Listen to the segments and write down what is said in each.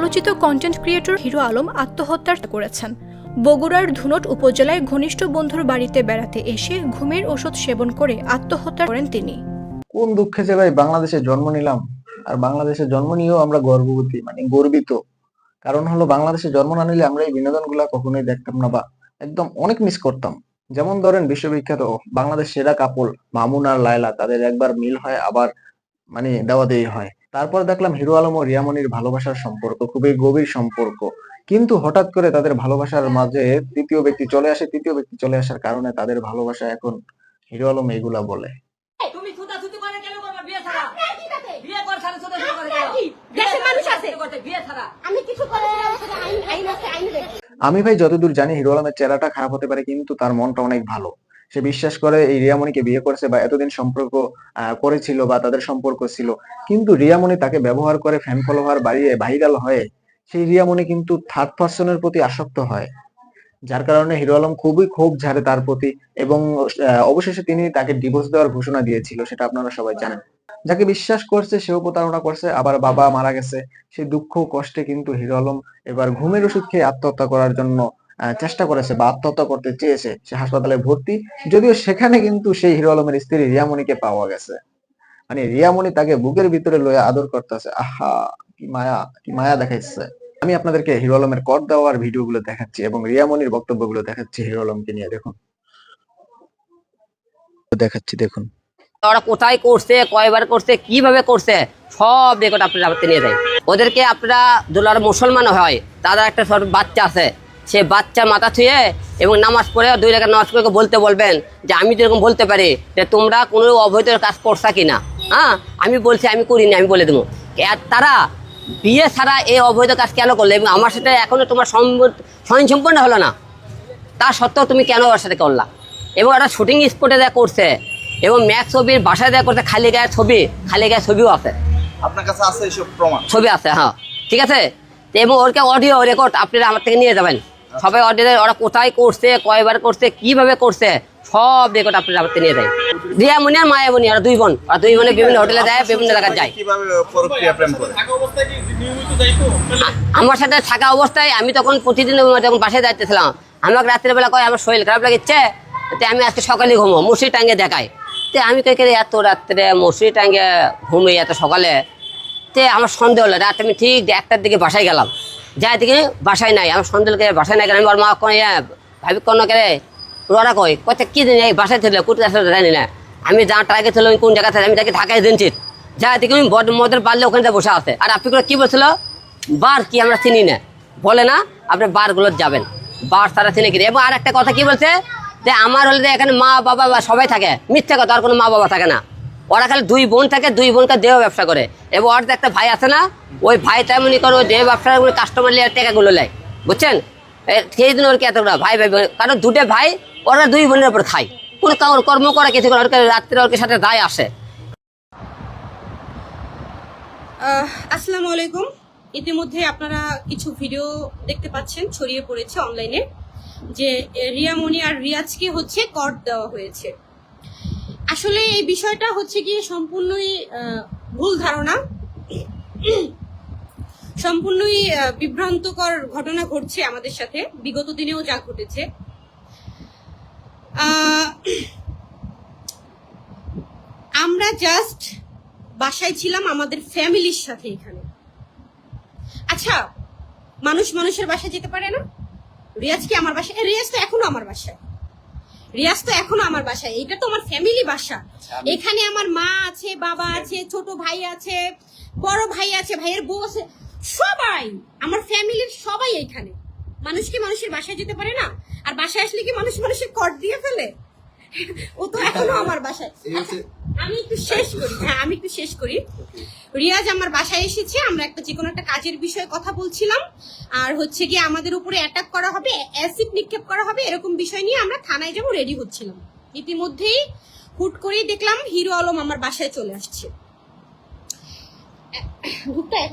আলোচিত content creator hero Alam আত্মহত্যার করেছেন। বগুড়ার ধুনট উপজেলায় ঘনিষ্ঠ বন্ধুর বাড়িতে বেড়াতে এসে ঘুমের ওষুধ সেবন করে আত্মহত্যা করেন তিনি। কোন দুঃখে যে ভাই বাংলাদেশে জন্ম নিলাম, আর বাংলাদেশে জন্ম নিয়েও আমরা গর্ববতী মানে গর্বিত। কারণ হলো বাংলাদেশে জন্ম না নিলে আমরা এই বিনোদনগুলা কখনোই দেখতাম না বা একদম অনেক মিস করতাম। যেমন ধরেন বিশ্ববিখ্যাত বাংলাদেশ সেরা কাপল মামুন আর লায়লা, তাদের একবার মিল হয়, আবার মানে দেওয়া দেই হয়। তারপর দেখলাম হিরো আলম ও রিয়ামনির ভালোবাসার সম্পর্ক খুবই গভীর সম্পর্ক কিন্তু হঠাৎ করে তাদের ভালোবাসার মাঝে তৃতীয় ব্যক্তি চলে আসে তৃতীয় ব্যক্তি চলে আসার কারণে তাদের ভালোবাসা এখন হিরো আলম এগুলা বলে তুমি করে কেন করবা বিয়ে ছাড়া আপনার কি তাতে? বিয়ে করে ছাড়া ছুটাছুটি করে আপনার কেন? কি? দেশের মানুষ আছে। করতে বিয়ে ছাড়া আমি কিছু করে আইন আইন আছে আইন আমি ভাই যতদূর জানি হিরো আলমের চেহারাটা খারাপ হতে পারে কিন্তু তার মনটা অনেক ভালো সে বিশ্বাস করে এই রিয়ামণিকে বিয়ে করেছে বা এতদিন সম্পর্ক করেছিল বা তাদের সম্পর্ক ছিল। কিন্তু রিয়ামণি তাকে ব্যবহার করে ফ্যান ফলোয়ার বাড়িয়ে ভাইরাল হয়ে সেই রিয়ামণি কিন্তু থার্ড পার্সনের প্রতি আসক্ত হয়। যার কারণে হিরো আলম খুবই ক্ষোভ ঝাড়ে তার প্রতি এবং অবশেষে তিনি তাকে ডিভোর্স দেওয়ার ঘোষণা দিয়েছিল, সেটা আপনারা সবাই জানেন। যাকে বিশ্বাস করছে, সেও প্রতারণা করছে, আবার বাবা মারা গেছে। সেই দুঃখ কষ্টে কিন্তু হিরো আলম এবার ঘুমের ওষুধ খেয়ে আত্মহত্যা করার জন্য চেষ্টা করেছে বা আত্মহত্যা করতে চেয়েছে, সে হাসপাতালে ভর্তি। যদিও সেখানে কিন্তু সেই হিরো আলমের স্ত্রী রিয়ামণিকে পাওয়া গেছে। মানে রিয়ামণি তাকে বুকের ভিতরে লয়ে আদর করতেছে। আহা, কি মায়া কি মায়া দেখাইছে। আমি আপনাদেরকে হিরো আলমের কর দেওয়ার ভিডিও গুলো দেখাচ্ছি এবং রিয়ামণির বক্তব্যগুলো দেখাচ্ছি হিরো আলমকে নিয়ে। দেখুন। দেখাচ্ছি, দেখুন। ওরা কোথায় করছে, কয়বার করছে, কীভাবে করছে, সব রেকর্ড আপনারা নিয়ে যায় ওদেরকে আপনারা দুলার মুসলমান হয়, তাদের একটা বাচ্চা আছে সে বাচ্চা মাথা ছুঁয়ে এবং নামাজ পড়ে দুই রেখা নামাজ পড়ে বলতে বলবেন যে আমি তো এরকম বলতে পারি যে তোমরা কোনো অবৈধ কাজ করছা কিনা? হ্যাঁ? আমি বলছি আমি করিনি আমি বলে দেবো। আর তারা বিয়ে ছাড়া এই অবৈধ কাজ কেন করলে? এবং আমার সাথে এখনও তোমার স্বয়ং সম্পূর্ণ হলো না। তা সত্ত্বেও তুমি কেন ওর সাথে করলা? এবং একটা শুটিং স্পটে দেয়া করছে এবং ম্যাক ছবির বাসায় দেয়া করছে খালি গায়ের ছবি খালি গায়ের ছবিও আছে। আপনার কাছে আছে এইসব প্রমাণ? ছবি আছে হ্যাঁ। ঠিক আছে? এবং ওরকে অডিও রেকর্ড আপনারা আমার থেকে নিয়ে যাবেন। সবাই অডিও ওরা কোথায় করছে কয়বার করছে কীভাবে করছে সব রেকর্ড আপনারা আমার থেকে নিয়ে যায়। রিয়ামণি আর মায়ামণি ওরা দুই বোন। আর দুই বোনে বিভিন্ন হোটেলে যায় বিভিন্ন জায়গায় যায়। কীভাবে প্রক্রিয়া প্রেম করে? আমার সাথে থাকা অবস্থায় আমি তখন প্রতিদিন যখন বাসায় যাইতেছিলাম আমাকে রাত্রের বেলা কয় আমার শরীর খারাপ লাগছে? তো আমি আজকে সকালে ঘুমো মশি টাঙ্গে দেখাই তো আমি কে এত রাত্রে মশি টাঙ্গে ঘুমিয়ে এত সকালে? তে আমার সন্দেহ হলো। রাত আমি ঠিক একটার দিকে বাসায় গেলাম। যাই দিকে বাসায় নাই আমার সন্দেহ করে বাসায় নাই গেলাম ওর মা ইয়া, ভাবি কোন করে ওরা কই? কত কি দিন এই বাসায় ছিল কোথায় আসলে জানি না। আমি যা ট্রাকে ছিল আমি কোন জায়গা থেকে আমি তাকে ঢাকায় দিনছি যা দিকে আমি বড মদের পারলে ওখানে বসে আছে। আর আপনি করে কি বলছিল? বার কি আমরা চিনি না। বলে না আপনি বারগুলো যাবেন। বার তারা চিনে কিনে এবং আর একটা কথা কি বলছে? যে আমার হলে এখানে মা বাবা সবাই থাকে মিথ্যে কথা আর কোনো মা বাবা থাকে না। ওরা খালি দুই বোন থাকে, দুই বোনকে দেহ ব্যবসা করে। এবং ওর একটা ভাই আছে না, ওই ভাই তেমনি করে ওই দেহ ব্যবসা করে কাস্টমার লিয়ে টাকাগুলো নেয়। বুঝছেন? সেই দিন ওর কি এতটা ভাই ভাই কারণ দুটো ভাই, ওরা দুই বোনের উপর খায়। কোনো কাউ- কর্ম করে কিছু করে ওর রাত্রে ওর সাথে দায় আসে। আসসালামু আলাইকুম। ইতিমধ্যে আপনারা কিছু ভিডিও দেখতে পাচ্ছেন, ছড়িয়ে পড়েছে অনলাইনে যে রিয়ামণি আর রিয়াজকে হচ্ছে কর দেওয়া হয়েছে। আসলে এই বিষয়টা হচ্ছে গিয়ে সম্পূর্ণই ভুল ধারণা। সম্পূর্ণই বিভ্রান্তকর ঘটনা ঘটছে আমাদের সাথে। বিগত দিনেও যা ঘটেছে। আমরা জাস্ট বাসায় ছিলাম আমাদের ফ্যামিলির সাথে এখানে। আচ্ছা মানুষ মানুষের বাসায় যেতে পারে না? রিয়াজ কি আমার বাসায়? রিয়াজ তো এখনও আমার বাসায়। রিয়াজ তো এখনও আমার বাসায়। এটা তো আমার ফ্যামিলি বাসা। এখানে আমার মা আছে বাবা আছে ছোট ভাই আছে বড় ভাই আছে ভাইয়ের বউ আছে সবাই। আমার ফ্যামিলির সবাই এখানে মানুষ কি মানুষের বাসায় যেতে পারে না? আর বাসায় আসলে কি মানুষ মানুষের কর দিয়ে ফেলে? ও তো এখনও আমার বাসায়। আচ্ছা, আমি একটু শেষ করি। হ্যাঁ আমি একটু শেষ করি। রিয়াজ আমার বাসায় এসেছে আমরা একটা যে কোনো একটা কাজের বিষয়ে কথা বলছিলাম। আর হচ্ছে গিয়ে আমাদের উপরে অ্যাটাক করা হবে অ্যাসিড নিক্ষেপ করা হবে এরকম বিষয় নিয়ে আমরা থানায় যাব রেডি হচ্ছিলাম। ইতিমধ্যেই হুট করেই দেখলাম হিরো আলম আমার বাসায় চলে আসছে। হ্যাঁ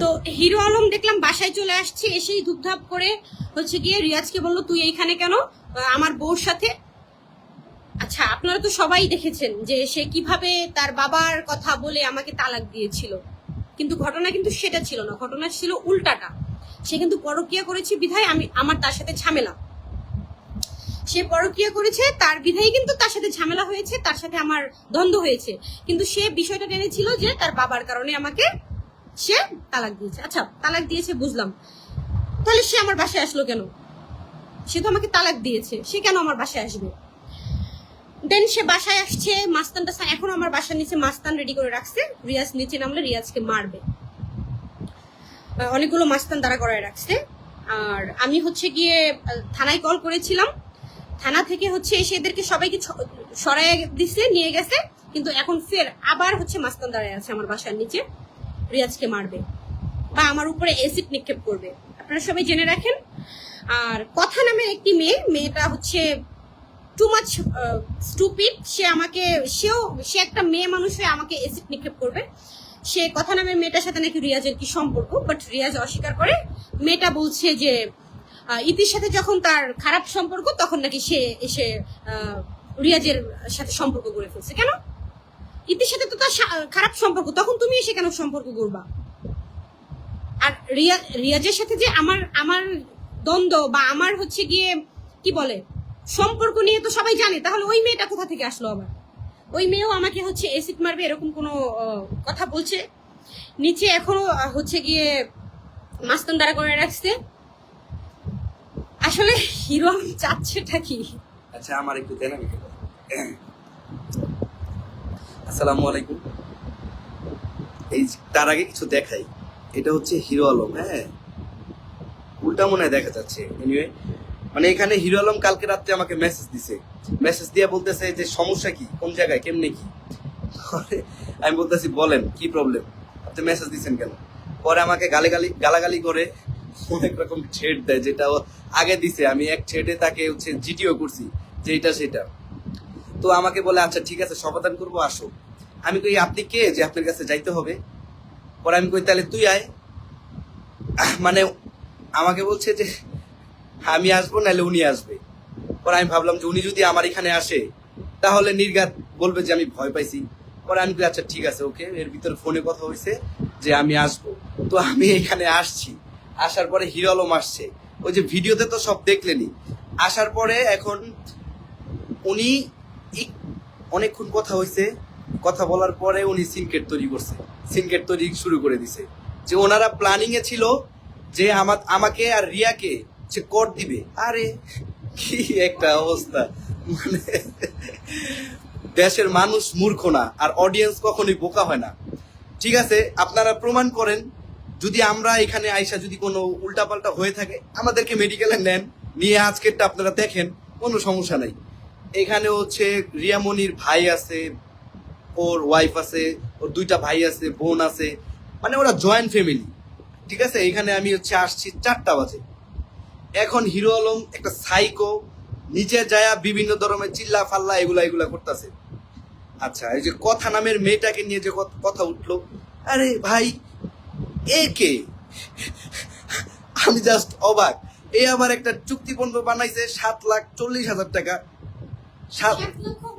তো হিরো আলম দেখলাম বাসায় চলে আসছে এসেই ধূপধাপ করে হচ্ছে গিয়ে রিয়াজকে বলল তুই এইখানে কেন? আমার বউর সাথে আচ্ছা আপনারা তো সবাই দেখেছেন যে সে কীভাবে তার বাবার কথা বলে আমাকে তালাক দিয়েছিল। কিন্তু ঘটনা কিন্তু সেটা ছিল না, ঘটনা ছিল উল্টাটা। সে কিন্তু পরকিয়া করেছে বিধায় আমি, আমার তার সাথে ঝামেলা। সে পরকিয়া করেছে, তার বিধায় কিন্তু তার সাথে ঝামেলা হয়েছে, তার সাথে আমার দ্বন্দ্ব হয়েছে। কিন্তু সে বিষয়টা টেনেছিল যে তার বাবার কারণে আমাকে সে তালাক দিয়েছে। আচ্ছা তালাক দিয়েছে বুঝলাম। তাহলে সে আমার বাসায় আসলো কেন? সে তো আমাকে তালাক দিয়েছে, সে কেন আমার বাসায় আসবে? দেন সে বাসায় আসছে, মাস্তানটা এখন আমার বাসার নিচে মাস্তান রেডি করে রাখছে। রিয়াজ নিচে নামলে রিয়াজকে মারবে। অনেকগুলো মাস্তান দাঁড়া করায় রাখছে। আর আমি হচ্ছে গিয়ে থানায় কল করেছিলাম। থানা থেকে হচ্ছে এসে এদেরকে সবাইকে সরাই দিছে, নিয়ে গেছে। কিন্তু এখন ফের আবার হচ্ছে মাস্তান দাঁড়ায় আছে আমার বাসার নিচে। রিয়াজকে মারবে। বা আমার উপরে এসিড নিক্ষেপ করবে। আপনারা সবাই জেনে রাখেন। আর কথা নামের একটি মেয়ে, মেয়েটা হচ্ছে টু মাচ স্টুপিড সে আমাকে, সেও, সে একটা মেয়ে মানুষ হয়ে আমাকে এসিড নিক্ষেপ করবে। সে কথা নামের মেয়েটার সাথে নাকি রিয়াজের কি সম্পর্ক? বাট রিয়াজ অস্বীকার করে। মেয়েটা বলছে যে ইতির সাথে যখন তার খারাপ সম্পর্ক, তখন নাকি সে এসে রিয়াজের সাথে সম্পর্ক গড়ে ফেলছে। কেন? ইতির সাথে তো তার খারাপ সম্পর্ক, তখন তুমি এসে কেন সম্পর্ক করবা আর রিয়া, রিয়াজের সাথে যে আমার আমার দ্বন্দ্ব বা আমার হচ্ছে গিয়ে, কি বলে সম্পর্ক নিয়ে তো সবাই জানে, তাহলে ওই মেয়েটা কোথা থেকে আসলো আবার? ওই মেয়েও আমাকে হচ্ছে এসিড মারবে, এরকম কোনো কথা বলছে। নিচে এখনও হচ্ছে গিয়ে মাস্তান দ্বারা করে রাখছে। আসলে হিরো আমি চাচ্ছেটা কি? আচ্ছা আমার একটু দেন আমি আসসালামু আলাইকুম। এই তার আগে কিছু দেখাই। এটা হচ্ছে হিরো আলম হ্যাঁ? উল্টা মনে দেখা যাচ্ছে। এনিওয়ে মানে এখানে হিরো আলম কালকে রাত্রে আমাকে মেসেজ দিছে। মেসেজ দিয়ে বলতেছে যে, সমস্যা কি? কোন জায়গায়? কেমনে কি? আমি বলতেছি, বলেন, কি প্রবলেম আপনি মেসেজ দিচ্ছেন কেন? পরে আমাকে গালি গালি গালাগালি করে অনেক রকম ছেড় দেয়, যেটা আগে দিছে। আমি এক ছেড়ে তাকে হচ্ছে জিটিও করছি, যে এটা সেটা। তো আমাকে বলে আচ্ছা ঠিক আছে, সমাধান করব, আসো। আমি কই, আপনি কে যে আপনার কাছে যাইতে হবে? পরে আমি কই, তাহলে তুই আয়। মানে আমাকে বলছে যে আমি আসব, নাহলে উনি আসবে। পরে আমি ভাবলাম যে উনি যদি আমার এখানে আসে, তাহলে নির্ঘাত বলবে যে আমি ভয় পাইছি। পরে আমি আচ্ছা ঠিক আছে, ওকে। এর ভিতরে ফোনে কথা হয়েছে যে আমি আসব। তো আমি এখানে আসছি। আসার পরে হিরো আলম আসছে। ওই যে ভিডিওতে তো সব দেখলেনি আসার পরে এখন উনি অনেকক্ষণ কথা হয়েছে কথা বলার পরে উনি সিনকেট তৈরি করছে। সিনকেট তৈরি শুরু করে দিছে। যে ওনারা প্ল্যানিং এ ছিল যে আমাকে আর রিয়াকে সে কর দিবে। আরে, কি একটা অবস্থা। মানে দেশের মানুষ মূর্খ না, আর অডিয়েন্স কখনোই বোকা হয় না। ঠিক আছে, আপনারা প্রমাণ করেন, যদি আমরা এখানে আইসা যদি কোনো উল্টাপাল্টা হয়ে থাকে, আমাদেরকে মেডিকেলে নেন, নিয়ে আজকেরটা আপনারা দেখেন, কোনো সমস্যা নাই। এখানে হচ্ছে রিয়ামনির ভাই আছে, ওর ওয়াইফ আছে, ওর দুইটা ভাই আছে, বোন আছে মানে ওরা জয়েন্ট ফ্যামিলি ঠিক আছে, এখানে আমি হচ্ছে আসছি চারটা বাজে। এখন হিরো আলম একটা সাইকো নিচে যায়া বিভিন্ন ধরনের চিল্লা ফাল্লা এগুলা এগুলা করতেছে। আচ্ছা এই যে কথা নামের মেয়েটাকে নিয়ে যে কথা উঠল। আরে ভাই, এ কে? আমি জাস্ট অবাক। এ আবার একটা চুক্তিপণ্য বানাইছে সাত লাখ চল্লিশ হাজার টাকা। সাত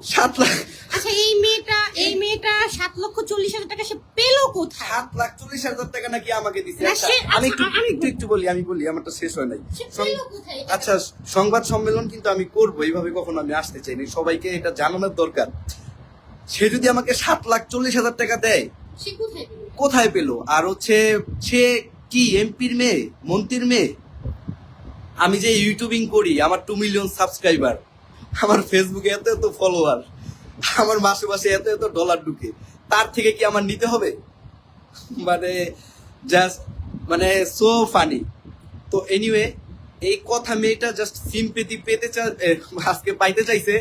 সাত লাখ। আচ্ছা এই মেয়েটা এই মেয়েটা সাত লক্ষ চল্লিশ হাজার টাকা সে পেল কোথায়? সাত লাখ চল্লিশ হাজার টাকা নাকি আমাকে না, আচ্ছা, আমি একটু আমি- একটু একটু বলি আমি বলি আমারটা শেষ হয় নাই? আচ্ছা সংবাদ সম্মেলন কিন্তু আমি করব এইভাবে কখনো আমি আসতে চাইনি। সবাইকে এটা জানানোর দরকার। সে যদি আমাকে সাত লাখ চল্লিশ হাজার টাকা দেয় কোথায় পেল? কোথায় পেল? আর হচ্ছে সে কি এমপির মেয়ে মন্ত্রীর মেয়ে? আমি যে ইউটিউবিং করি আমার টু মিলিয়ন সাবস্ক্রাইবার আমার ফেসবুকে এত এত ফলোয়ার আমার মাসে মাসে এত এত ডলার ঢুকে, তার থেকে কি আমার নিতে হবে? মানে জাস্ট মানে সো ফানি তো এনিওয়ে এই কথা মেয়েটা জাস্ট সিম্পেতি পেতে আজকে পাইতে চাইছে,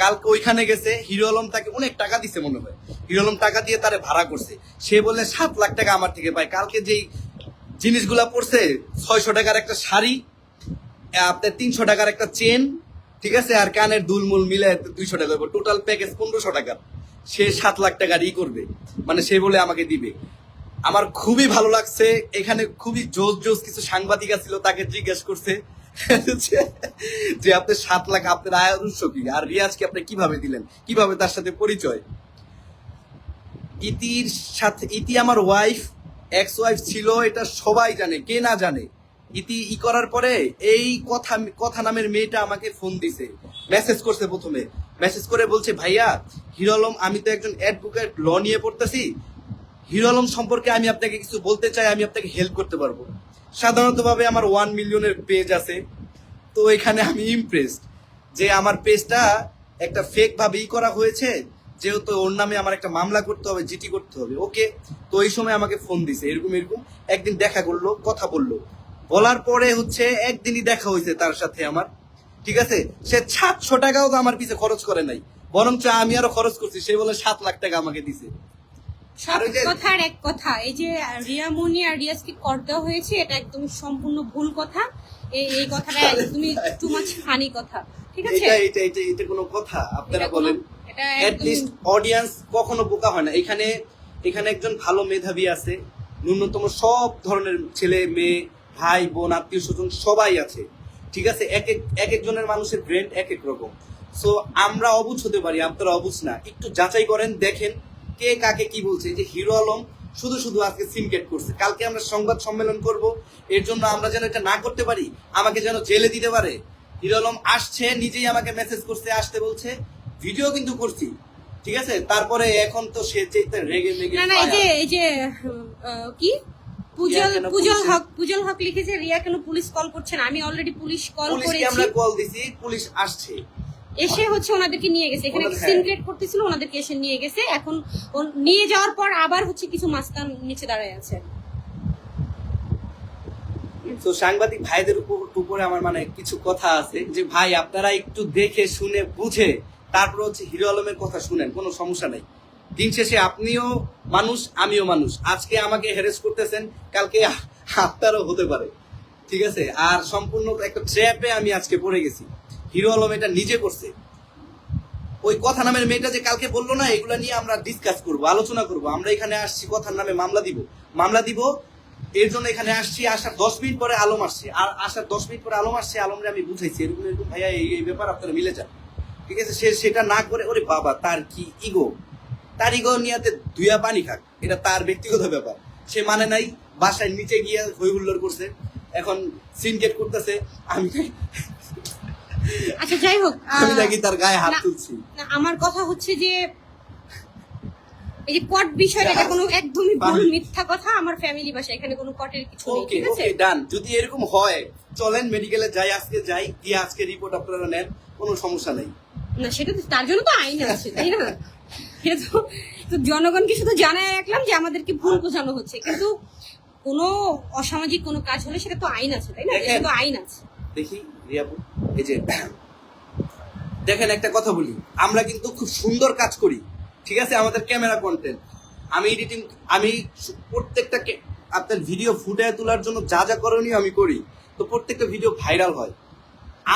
কালকে ওইখানে গেছে, হিরো আলম তাকে অনেক টাকা দিছে মনে হয়। হিরো আলম টাকা দিয়ে তারে ভাড়া করছে। সে বলে সাত লাখ টাকা আমার থেকে পায়। কালকে যেই জিনিসগুলা পড়ছে, ছয়শো টাকার একটা শাড়ি আপনার তিনশো টাকার একটা চেন ঠিক আছে? আর কানের দুলমুল মিলে দুইশো টাকা টোটাল প্যাকেজ পনেরোশো টাকার। সে সাত লাখ টাকার ই করবে। মানে সে বলে আমাকে দিবে। আমার খুবই ভালো লাগছে। এখানে খুবই জোস জোস কিছু সাংবাদিক ছিল তাকে জিজ্ঞেস করছে। যে- যে আপনি সাত লাখ আপনার আয় উৎস কি? আর রিয়াজকে আপনি কীভাবে দিলেন? কীভাবে তার সাথে পরিচয়? ইতির সাথে ইতি আমার ওয়াইফ এক্স ওয়াইফ ছিল, এটা সবাই জানে। কে না জানে? ইতি ই করার পরে এই কথা কথা নামের মেয়েটা আমাকে ফোন দিছে। মেসেজ করছে প্রথমে। মেসেজ করে বলছে, ভাইয়া, হিরো আমি তো একজন অ্যাডভোকেট ল নিয়ে পড়তেছি। হিরো সম্পর্কে আমি আপনাকে কিছু বলতে চাই, আমি আপনাকে হেল্প করতে পারব। সাধারণত ভাবে আমার ওয়ান মিলিয়নের পেজ আছে। তো এখানে আমি ইমপ্রেসড যে আমার পেজটা একটা ফেক ভাবে ই করা হয়েছে। যেহেতু ওর নামে আমার একটা মামলা করতে হবে, জিটি করতে হবে। ওকে তো এই সময় আমাকে ফোন দিছে, এরকম এরকম। একদিন দেখা করল, কথা বলল। বলার পরে হচ্ছে একদিনই দেখা হয়েছে তার সাথে আমার। ঠিক আছে? সে সাতশো টাকাও তো আমার পিছে খরচ করে নাই। বরঞ্চ আমি আরও খরচ করছি। সে বলে সাত লাখ টাকা আমাকে দিছে। কথার এক কথা। এই যে রিয়া মনি আর রিয়াজকে কর দেওয়া হয়েছে এটা একদম সম্পূর্ণ ভুল কথা। এই এই কথাটা একদমই টু মাচ ফানি কথা। ঠিক আছে? এটা এটা এটা কোনো কথা। আপনারা বলেন এটা এট লিস্ট অডিয়েন্স কখনো বোকা হয় না। এখানে এখানে একজন ভালো মেধাবী আছে। ন্যূনতম সব ধরনের ছেলে মেয়ে ভাই বোন আত্মীয় স্বজন সবাই আছে। ঠিক আছে? এক এক এক একজনের মানুষের ব্রেন এক এক রকম। সো আমরা অবুঝ হতে পারি আপনারা অবুঝ না। একটু যাচাই করেন দেখেন কে কাকে কি বলছে। যে হিরো আলম শুধু শুধু আজকে সিনকেট করছে। কালকে আমরা সংবাদ সম্মেলন করব। এর জন্য আমরা যেন এটা না করতে পারি আমাকে যেন জেলে দিতে পারে। হিরো আলম আসছে নিজেই আমাকে মেসেজ করছে আসতে বলছে। ভিডিও কিন্তু করছি। ঠিক আছে? তারপরে এখন তো সে চেয়ে রেগে মেগে না না এই যে এই যে কি? পুজল কেন পুজল হক পুজল হক লিখেছে রিয়া কেন পুলিশ কল করছে না? আমি অলরেডি পুলিশ কল করেছি। আমরা কল দিছি পুলিশ আসছে। এসে হচ্ছে ওনাদেরকে নিয়ে গেছে। এখানে ওনাদের- সিন। ক্রিয়েট করতেছিল ওনাদেরকে এসে নিয়ে গেছে। এখন নিয়ে যাওয়ার পর আবার হচ্ছে কিছু মাস্তান নিচে দাঁড়ায় আছে। তো সাংবাদিক ভাইদের উপর উপরে আমার মানে কিছু কথা আছে যে ভাই আপনারা একটু দেখে শুনে বুঝে তারপর হচ্ছে হিরো আলমের কথা শুনেন কোনো সমস্যা নাই। দিন শেষে আপনিও মানুষ, আমিও মানুষ। আজকে আমাকে হ্যারেস করতেছেন, কালকে আপনারও হতে পারে। ঠিক আছে? আর সম্পূর্ণ একটা ট্র্যাপে আমি আজকে পড়ে গেছি। হিরো আলম এটা নিজে করছে। ওই কথা নামের মেয়েটা যে কালকে বলল না, এগুলো নিয়ে আমরা ডিসকাস করব, আলোচনা করব। আমরা এখানে আসছি, কথার নামে মামলা দিব। মামলা দিব, এর জন্য এখানে আসছি, আসার দশ মিনিট পরে আলম আসছে। আর আসার দশ মিনিট পরে আলম আসছে, আলমরে আমি বুঝাইছি। এরকম এরকম ভাইয়া এই এই ব্যাপার আপনারা মিলে যান। ঠিক আছে? সে, সেটা না করে, ওরে বাবা, তার কি ইগো তার ইগো নিয়াতে পানি খাক। এটা তার ব্যক্তিগত ব্যাপার। সে মানে নাই বাসায় নিচে গিয়ে হই হুল্লোড় করছে। এখন সিনকেট করতেছে আমি আচ্ছা যাই হোক আমি নাকি তার গায়ে হাত তুলছি। আমার কথা হচ্ছে যে এই যে কট বিষয়টা এটা কোনো একদমই ভুল মিথ্যা কথা আমার ফ্যামিলি বাসা এখানে কোনো কটের কিছু নেই ঠিক আছে? ডান যদি এরকম হয় চলেন মেডিকেলে যাই আজকে যাই গিয়ে আজকে রিপোর্ট আপনারা নেন কোনো সমস্যা নেই। না সেটা তো তার জন্য তো আইন আছে তাই না? তো জনগণকে শুধু জানায় রাখলাম যে আমাদেরকে ভুল বোঝানো হচ্ছে। কিন্তু কোনো অসামাজিক কোনো কাজ হলে সেটা তো আইন আছে তাই না। এটা তো আইন আছে। দেখি রিয়াবু এই যে দেখেন একটা কথা বলি। আমরা কিন্তু খুব সুন্দর কাজ করি ঠিক আছে? আমাদের ক্যামেরা কন্টেন্ট আমি এডিটিং আমি প্রত্যেকটা আপনার ভিডিও ফুটে তোলার জন্য যা যা করণীয় আমি করি তো প্রত্যেকটা ভিডিও ভাইরাল হয়।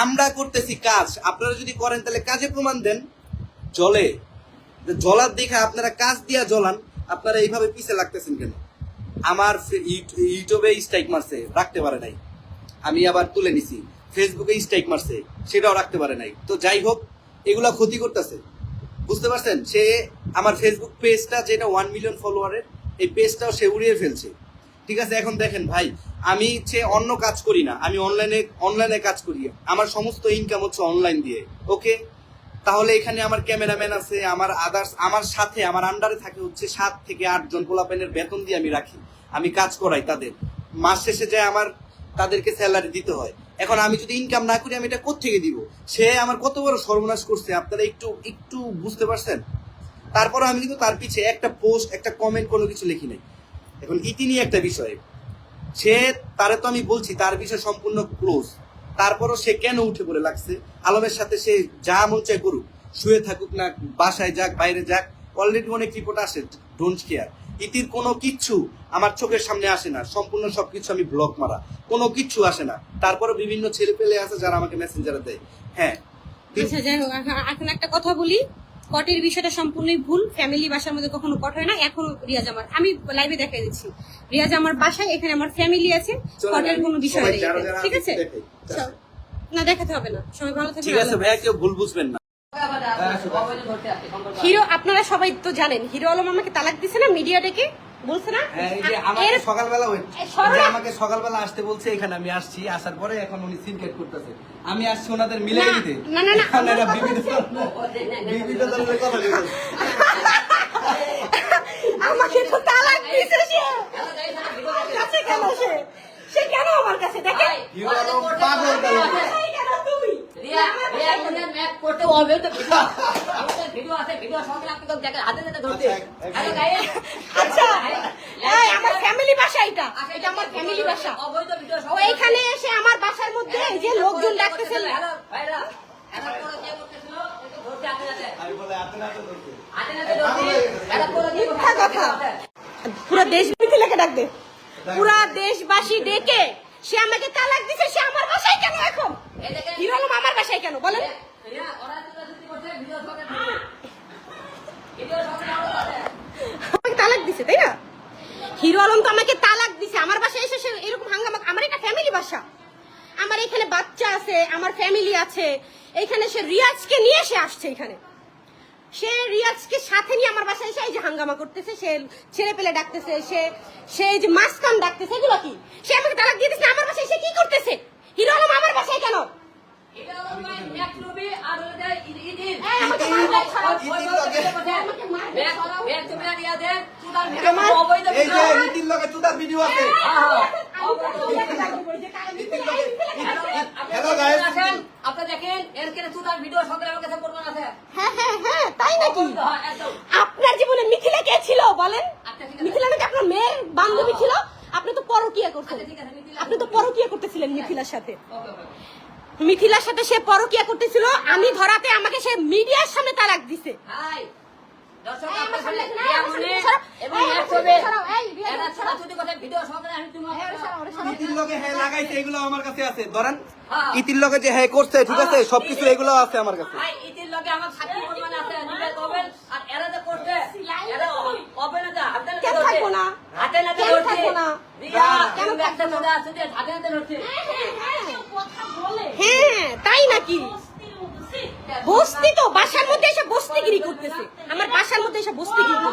আমরা করতেছি কাজ। আপনারা যদি করেন তাহলে কাজে প্রমাণ দেন। জলে যে জলার দেখে আপনারা কাজ দিয়া জলান আপনারা এইভাবে পিছে লাগতেছেন কেন? আমার ইউটিউবে স্ট্রাইক মারছে, রাখতে পারে নাই। আমি আবার তুলে নিছি ফেসবুকে স্ট্রাইক মারছে, সেটাও রাখতে পারে নাই। তো যাই হোক, এগুলা ক্ষতি করতেছে। বুঝতে পারছেন? সে আমার ফেসবুক পেজটা যেটা ওয়ান মিলিয়ন ফলোয়ারের এই পেজটাও সে উড়িয়ে ফেলছে। ঠিক আছে, এখন দেখেন ভাই, আমি হচ্ছে অন্য কাজ করি না, আমি অনলাইনে অনলাইনে কাজ করি। আমার সমস্ত ইনকাম হচ্ছে অনলাইন দিয়ে ওকে তাহলে এখানে আমার ক্যামেরাম্যান আছে, আমার আদার্স আমার সাথে, আমার আন্ডারে থাকে হচ্ছে সাত থেকে আট জন পোলাপেনের বেতন দিয়ে আমি রাখি, আমি কাজ করাই তাদের। মাস শেষে যায় আমার তাদেরকে স্যালারি দিতে হয়। এখন আমি যদি ইনকাম না করি, আমি এটা কোত্থেকে দিব? সে আমার কত বড় সর্বনাশ করছে, আপনারা একটু একটু বুঝতে পারছেন? তারপর আমি কিন্তু তার পিছে একটা পোস্ট একটা কমেন্ট কোনো কিছু লিখি নাই। এখন ইতি নিয়ে একটা বিষয়, সে, তারে তো আমি বলছি, তার বিষয় সম্পূর্ণ ক্লোজ তারপরও সে কেন উঠে পড়ে লাগছে? আলমের সাথে সে যা চায় করুক, শুয়ে থাকুক না, বাসায় যাক, বাইরে যাক অলরেডি অনেক রিপোর্ট আসে ডোন্ট কেয়ার ইতির কোনো কিচ্ছু আমার চোখের সামনে আসে না। সম্পূর্ণ সবকিছু আমি ব্লক মারা। কোনো কিচ্ছু আসে না। তারপরে বিভিন্ন ছেলে পেলে আছে যারা আমাকে মেসেঞ্জারে দেয়। হ্যাঁ। আচ্ছা যাই হোক এখন একটা কথা বলি। কটের বিষয়টা সম্পূর্ণই ভুল। ফ্যামিলি বাসার মধ্যে কখনো কট হয় না। এখনও রিয়াজ আমার আমি লাইভে দেখাই দিচ্ছি। রিয়াজ আমার বাসায় এখানে আমার ফ্যামিলি আছে। কটের কোন বিষয় নেই। ঠিক আছে? না দেখাতে হবে না। সবাই ভালো ঠিক আছে ভাইয়া কেউ ভুল বুঝবেন না। হিরো আপনারা সবাই তো জানেন হিরো আলম আমাকে তালাক দিছে না মিডিয়া ডেকে? বলছে না? হ্যাঁ এই যে আমাকে সকালবেলা আমাকে সকালবেলা আসতে বলছে এখানে আমি আসছি আসার পরে এখন উনি সিনকেট করতেছে। আমি আসছি ওনাদের মিলে দিতে। না, না, না, এখন এরা আমার বিভিন্ন বিভিন্ন ধরনের কথা আমাকে তো তালাক দিছে সে। কাছে কেন সে? সে কেন আমার কাছে? দেখে পাগল আমার ফ্যামিলি বাসা এটা। এটা আমার ফ্যামিলি বাসা ও এইখানে এসে আমার বাসার মধ্যে এই যে লোকজন ডাকতেছে পুরা দেশবাসী ডেকে। সে আমাকে তালাক দিছে সে আমার বাসায় কেন এখন? এই হিরো আলম আমার বাসায় কেন? বলেন। আমাকে তালাক দিছে তাই না? হিরো আলম তো আমাকে তালাক দিছে। আমার বাসায় এসে সে এরকম হাঙ্গামা আমার এটা ফ্যামিলি বাসা। আমার এখানে বাচ্চা আছে আমার ফ্যামিলি আছে। এখানে সে রিয়াজকে নিয়ে সে আসছে এখানে। সে রিয়াজকে সাথে নিয়ে আমার বাসায় এসে এই যে হাঙ্গামা করতেছে সে ছেলে পেলে ডাকতেছে সে সে যে মাসকাম ডাকতেছে এগুলো কি? সে আমাকে তালাক দিয়ে দিচ্ছে আমার বাসায় সে কি করতেছে? হিরো আলম আমার বাসায় কেন? হলো যে এই, আমাকে মারবে, ছাড়াও। ম্যাক ম্যাক তুমি রিয়া দে তুই আমার- অবৈধ এই যে ভিডিও নীতির লগে চুদার ভিডিও আছে হ্যালো guys. আপনি দেখেন এর কেন তুই ভিডিও সঙ্গে আমার কাছে প্রমাণ আছে হ্যাঁ হ্যাঁ হ্যাঁ তাই নাকি অবৈধ, হ্যাঁ, একদম আপনার জীবনে মিথিলা কে ছিল বলেন আচ্ছা, ঠিক আছে। মিথিলা নাকি আপনার মেয়ের বান্ধবী ছিল আপনি তো পরকিয়া করতেন আচ্ছা, ঠিক আছে, মিথিলা- আপনি তো পরকিয়া করতেছিলেন মিথিলার সাথে। মিথিলার সাথে সে পরকিয়া করতেছিল আমি ধরাতে আমাকে সে মিডিয়ার সামনে তালাক দিছে। লগে। ইতির লগে যে হ্যাঁ করছে ঠিক আছে? হ্যাঁ, সবকিছু এগুলো আছে আমার কাছে। ইতির লগে আমার সাক্ষী প্রমাণ আছে নিজে করবেন আর এরা যে করবে এরা অবৈধতা হাতে নাতে কেন ধরছে থাকব না? হাতে নাতে কেন ধরছে থাকব না? রিয়া কেন কেন একটা থাকব না? সোজা আছে যে নাতে ধরছে? হ্যাঁ তাই নাকি? বস্তি তো বাসার মধ্যে এসে বস্তিগিরি করতেছে। আমার বাসার মধ্যে এসে বস্তিগিরি।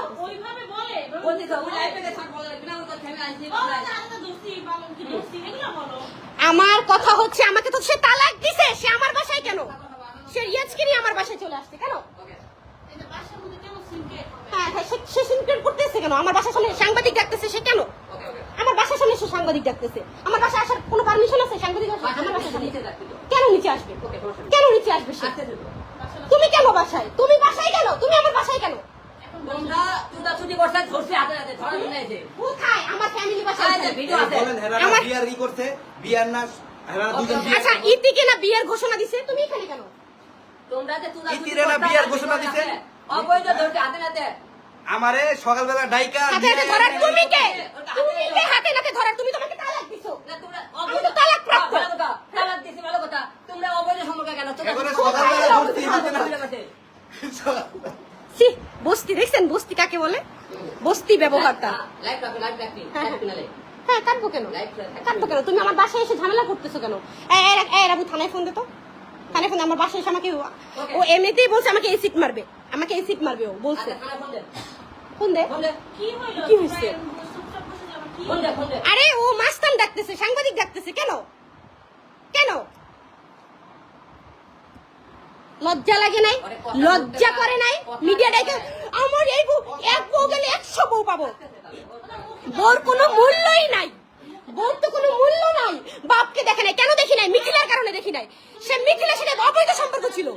আমার কথা হচ্ছে আমাকে তো সে তালাক দিছে সে আমার বাসায় কেন? সে রিয়াজকে নিয়ে আমার বাসায় চলে আসছে কেন? হ্যাঁ হ্যাঁ সে- সিনক্রেট করতেছে কেন? আমার বাসার সামনে সাংবাদিক ডাকতেছে সে কেন? আমার বাসার সামনে সে সাংবাদিক ডাকতেছে। আমার বাসায় আসার কোনো পারমিশন আছে? সাংবাদিক আমার বাসার সামনে। কেন নিচে আসবে? কেন নিচে আসবে সে? তুমি কেন বাসায়? তুমি বাসায় কেন? তুমি আমার বাসায় কেন? তোমরা চুদাচুদি করছে ধরছে হাতে হাতে ধরা শুনে আছে। কোথায়? আমার ফ্যামিলি বাসায় যে ভিডিও আছে। বলেন হেরা আমার- বিয়ার ই করছে বিয়ার না হেরা দুজন বিয়ে আচ্ছা ইতিকে না বিয়ের ঘোষণা দিছে? তুমি এখানে কেন? তোমরা যে ইতিরে না বিয়ার ঘোষণা দিছে? অবৈধ হাতে নাতে। আমারে সকালবেলা ডাইকা হাতে হাতে ধরার তুমি কে? তুমি কে হাতে নাতে ধরার তুমি তোমাকে তালাক দিছো। না, তোমরা তো তালাক প্রাপ্ত। ভালো কথা, তালাক দিছি, ভালো কথা। তোমরা অবৈধ সম্পর্কে কেন? তোমরা- এবারে সকালবেলা না। সি বস্তি দেখছেন? বস্তি কাকে বলে? বস্তি ব্যবহারটা। হ্যাঁ, live রাখো, live রাখবি, হ্যাঁ, হ্যাঁ কাটবো কেন? রাখো। কাটবো কেন? তুমি আমার বাসায় এসে ঝামেলা করতেছো কেন? রাবু থানায় ফোন দে তো। থানায় ফোন আমার বাসায় এসে আমাকে ও এমনিতেই বলছে আমাকে এসিড মারবে। আমাকে এসিড মারবে ও বলছে। আচ্ছা, ফোন দে, কি হয়েছে ফোন দে, ফোন দে। আরে ও মাস্তান ডাকতেছে সাংবাদিক ডাকতেছে কেন? কেন? লজ্জা লাগে নাই? লজ্জা করে নাই? মিডিয়া ডাকে আমার এই বউ এক বউ গেলে একশো বউ পাবো। বউর কোনো মূল্যই নাই। বউর তো কোনো মূল্য নাই। বাপকে দেখে নাই, কেন দেখি নাই? মিথিলার কারণে দেখি নাই। সে মিথিলার সাথে অবৈধ সম্পর্ক ছিল।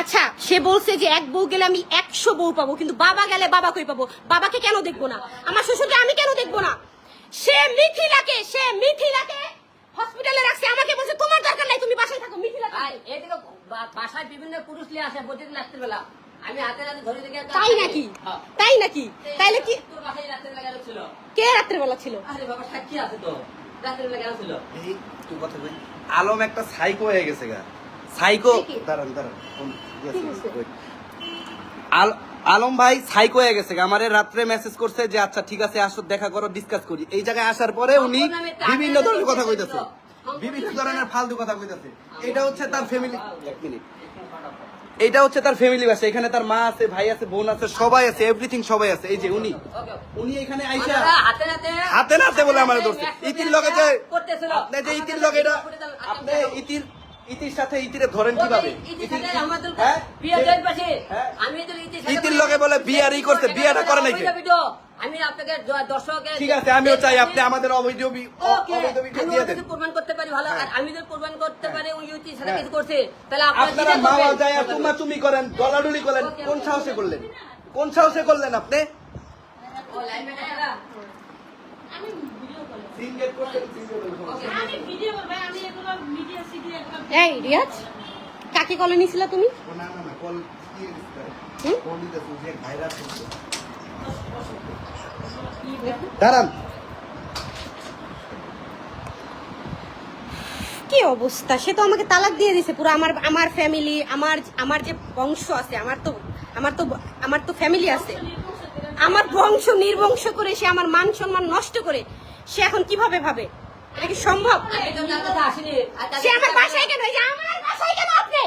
আচ্ছা সে বলছে যে এক বউ গেলে আমি একশো বউ পাবো, কিন্তু বাবা গেলে বাবা কই পাবো? বাবাকে কেন দেখব না? আমার শ্বশুরকে আমি কেন দেখব না? সে মিথিলাকে সে মিথিলাকে হসপিটালে রাখছে। আমাকে বলছে, তোমার দরকার নাই, তুমি বাসায় থাকো। মিথিলা বাসায় বিভিন্ন পুরুষ নিয়ে আসে প্রতিদিন রাত্রিবেলা। তাই নাকি? তাই নাকি? তাইলে কি কে রাত্রেবেলা ছিল? আরে বাবা সাক্ষী আছে তো। রাত্রিবেলা কেন ছিল। এই তুই কথা বল আলম একটা সাইকো হয়ে গেছে গা। সাইকো? দাঁড়ান দাঁড়ান। আলম ভাই সাইকো হয়ে গেছে গা। আমারে রাত্রে মেসেজ করছে যে আচ্ছা ঠিক আছে আসো দেখা করো ডিসকাস করি। এই জায়গায় আসার পরে উনি বিভিন্ন ধরনের কথা কইতাছে। বিভিন্ন ধরনের ফালতু কথা কইতাছে। এটা হচ্ছে তার ফ্যামিলি এক মিনিট। এইটা হচ্ছে তার ফ্যামিলি বাসা এখানে তার মা আছে ভাই আছে বোন আছে সবাই আছে এভরিথিং সবাই আছে এই যে উনি উনি এখানে আইসা হাতে নাতে হাতে নাতে বলে আমার ধরছে ইতির লগে যে। আপনি যে ইতির লগে এটা আপনি ইতির ইতির সাথে ইতিরে ধরেন কীভাবে? ইতির- হ্যাঁ? হ্যাঁ? লগে বলে বিয়ারই বিয়াটা করে নাই কে? আমি আপনাকে দর্শকে ঠিক আছে আমিও চাই আপনি আমাদের অবৈধ প্রমাণ করতে পারি ভালো আর আমি যদি প্রমাণ করতে পারি ওই ইউটির সাথে কিছু করছে তাহলে আপনারা? যায় তুমি করেন ডলাডুলি করেন কোন সাহসে করলেন? কোন সাহসে করলেন আপনি? ও, লাইন ম্যান সিঙ্গেল করছেন সিঙ্গেল আমি ভিডিও করবে আমি এগুলো মিডিয়া সিডি এগুলো এই রিয়াজ কাকে কলে নিছিল তুমি? না না না কল হুম? কল দিতেছে যে ভাইরাস হচ্ছে দাঁড়ান। কি অবস্থা? সে তো আমাকে তালাক দিয়ে দিছে পুরো আমার আমার ফ্যামিলি আমার আমার যে বংশ আছে আমার তো আমার তো আমার তো ফ্যামিলি আছে। আমার বংশ নির্বংশ করে সে আমার মান সম্মান নষ্ট করে সে এখন কীভাবে ভাবে? এটা কি সম্ভব? সে আমার বাসায় কেন? আমার বাসায় কেন আপনি?